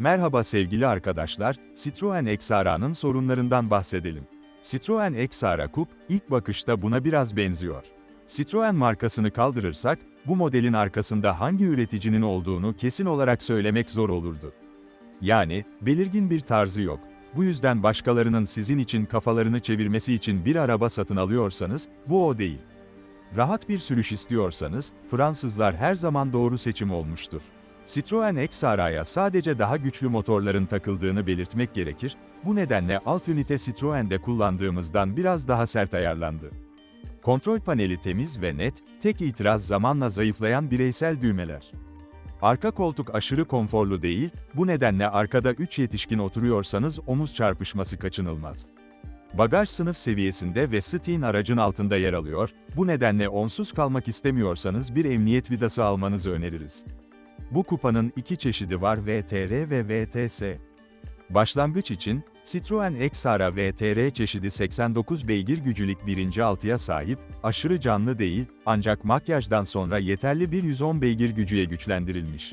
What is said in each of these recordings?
Merhaba sevgili arkadaşlar, Citroen XRA'nın sorunlarından bahsedelim. Citroen XRA Coupe, ilk bakışta buna biraz benziyor. Citroen markasını kaldırırsak, bu modelin arkasında hangi üreticinin olduğunu kesin olarak söylemek zor olurdu. Yani, belirgin bir tarzı yok. Bu yüzden başkalarının sizin için kafalarını çevirmesi için bir araba satın alıyorsanız, bu o değil. Rahat bir sürüş istiyorsanız, Fransızlar her zaman doğru seçim olmuştur. Citroen XR'ya sadece daha güçlü motorların takıldığını belirtmek gerekir, bu nedenle alt ünite Citroen'de kullandığımızdan biraz daha sert ayarlandı. Kontrol paneli temiz ve net, tek itiraz zamanla zayıflayan bireysel düğmeler. Arka koltuk aşırı konforlu değil, bu nedenle arkada 3 yetişkin oturuyorsanız omuz çarpışması kaçınılmaz. Bagaj sınıf seviyesinde ve Stein aracın altında yer alıyor, bu nedenle onsuz kalmak istemiyorsanız bir emniyet vidası almanızı öneririz. Bu kupanın iki çeşidi var VTR ve VTS. Başlangıç için, Citroen XR VTR çeşidi 89 beygir gücülük birinci altıya sahip, aşırı canlı değil, ancak makyajdan sonra yeterli bir 110 beygir gücüye güçlendirilmiş.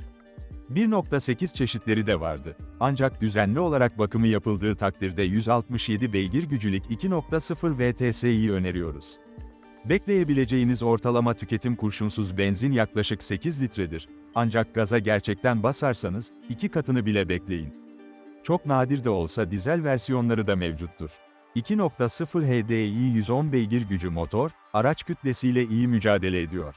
1.8 çeşitleri de vardı. Ancak düzenli olarak bakımı yapıldığı takdirde 167 beygir gücülük 2.0 VTS'yi öneriyoruz. Bekleyebileceğiniz ortalama tüketim kurşunsuz benzin yaklaşık 8 litredir. Ancak gaza gerçekten basarsanız, iki katını bile bekleyin. Çok nadir de olsa dizel versiyonları da mevcuttur. 2.0 HDI 110 beygir gücü motor, araç kütlesiyle iyi mücadele ediyor.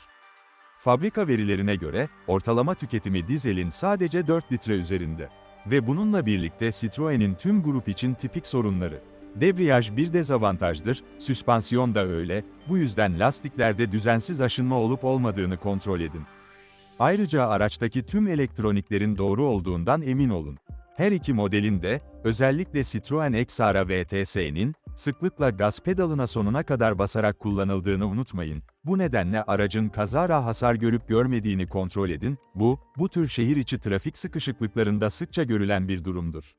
Fabrika verilerine göre, ortalama tüketimi dizelin sadece 4 litre üzerinde. Ve bununla birlikte Citroen'in tüm grup için tipik sorunları. Debriyaj bir dezavantajdır, süspansiyon da öyle, bu yüzden lastiklerde düzensiz aşınma olup olmadığını kontrol edin. Ayrıca araçtaki tüm elektroniklerin doğru olduğundan emin olun. Her iki modelin de, özellikle Citroen XR VTS'nin, sıklıkla gaz pedalına sonuna kadar basarak kullanıldığını unutmayın. Bu nedenle aracın kazara hasar görüp görmediğini kontrol edin, bu, bu tür şehir içi trafik sıkışıklıklarında sıkça görülen bir durumdur.